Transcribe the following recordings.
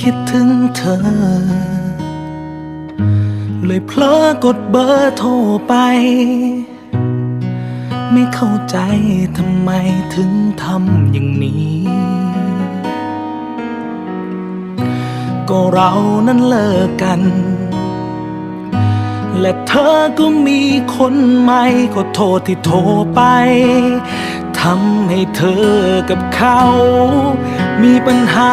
คิดถึงเธอ เลยเพลอกดเบอร์โทรไป ไม่เข้าใจทำไมถึงทำอย่างนี้ ก็เรานั้นเลิกกัน และเธอก็มีคนใหม่ก็โทษที่โทรไปทำให้เธอกับเขา มีปัญหา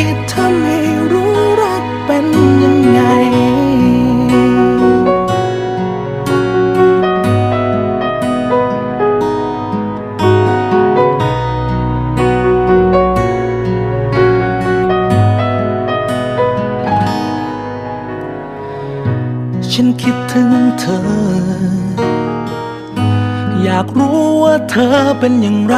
ทำให้รู้รักเป็นยังไง ฉันคิดถึงเธอ อยากรู้ว่าเธอเป็นอย่างไร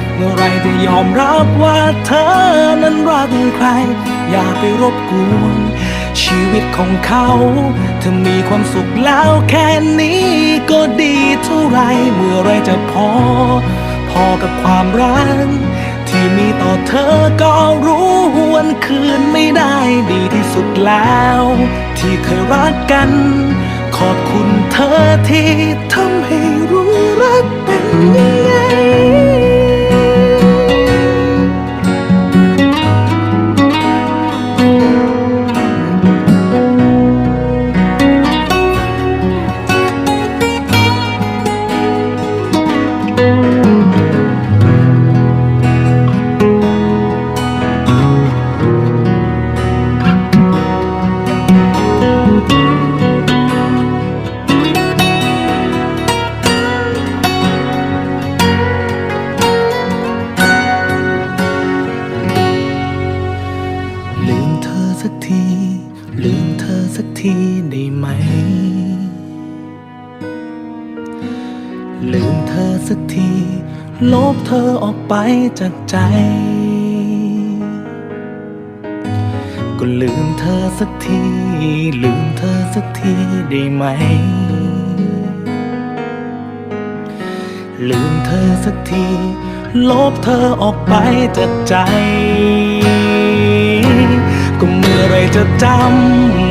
เมื่อไรจะยอมรับว่าเธอนั้นรักใคร อย่าไปรบกวนชีวิตของเขา เธอมีความสุขแล้วแค่นี้ก็ดีเท่าไร เมื่อไรจะพอ พอกับความรักที่มีต่อเธอก็รู้วันคืนไม่ได้ดีที่สุดแล้ว ที่เคยรักกัน ขอบคุณเธอที่ทำ ทีได้ไหม ลืมเธอสักที ลบเธอออกไปจากใจ ก็ลืมเธอสักที ลืมเธอสักทีได้ไหม ลืมเธอสักที ลบเธอออกไปจากใจ ก็เมื่อไรจะจำ